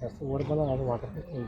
Just ಓಡ್ಕೊಂಡು ಅದು ಮಾತಾಡ್ತೀನಿ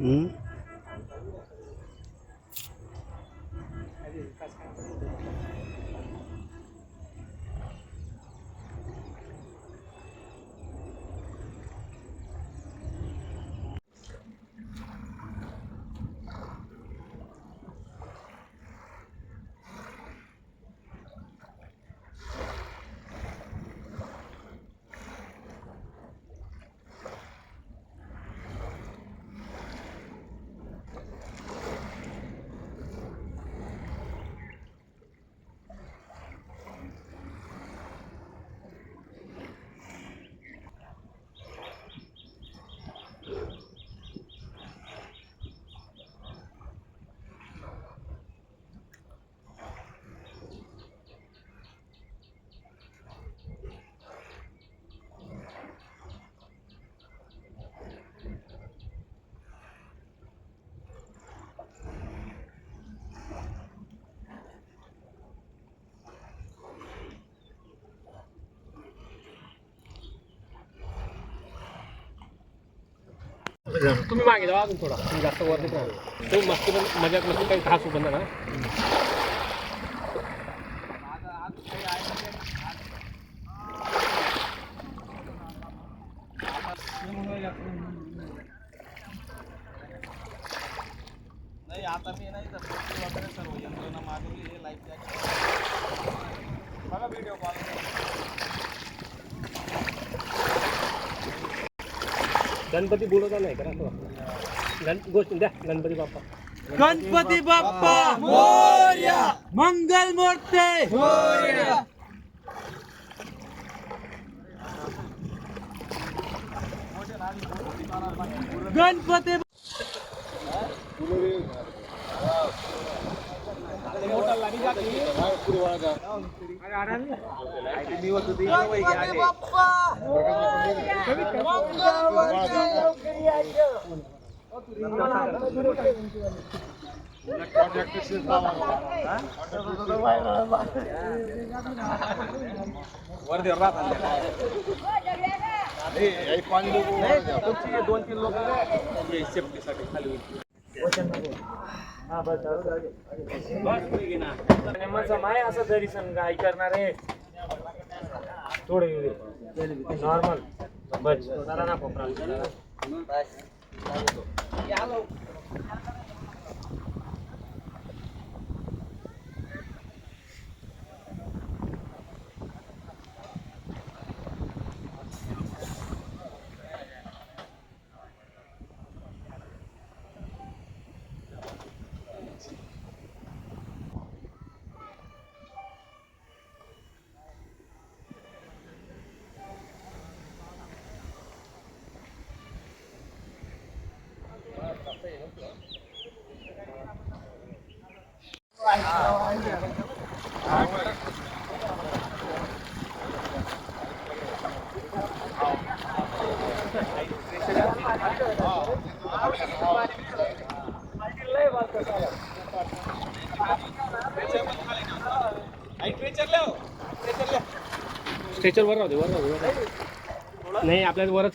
嗯。तुम्ही मागे अजून थोडा. तुम्ही जास्त वर नाही राहणार. तो मस्ती पण मज़ाक मस्ती काही खास बंद ना? नाही, आता मी नाही तर सर्व यंत्रणा मागवली आहे लाईफ जॅकेट बघा व्हिडिओ कॉल गणपती बोलवता नाही करा असं वाटतं. गण गोष्ट द्या गणपती बाप्पा. गणपती बाप्पा मोर्या. मंगल मूर्ती. मोर्या. गणपती वर राहत दोन तीन लोक सेफ्टीसाठी खाली माय असं घरी सांग काय करणार आहे थोडं नॉर्मल बस जरा ना कोपरा स्ट्रेचर वर राहू वर राहू नाही आपल्याला वरच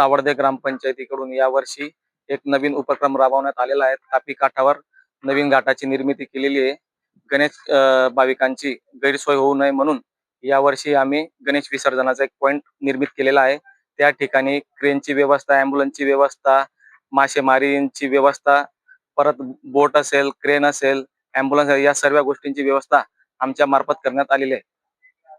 सावर्दे ग्रामपंचायतीकडून यावर्षी एक नवीन उपक्रम राबवण्यात आलेला आहे. तापी काठावर नवीन घाटाची निर्मिती केलेली आहे. गणेश भाविकांची गैरसोय होऊ नये म्हणून यावर्षी आम्ही गणेश विसर्जनाचा एक पॉईंट निर्मित केलेला आहे. त्या ठिकाणी क्रेनची व्यवस्था अँब्युलन्सची व्यवस्था मासेमारीची व्यवस्था परत बोट असेल क्रेन असेल अँब्युलन्स या सर्व गोष्टींची व्यवस्था आमच्या मार्फत करण्यात आलेली आहे.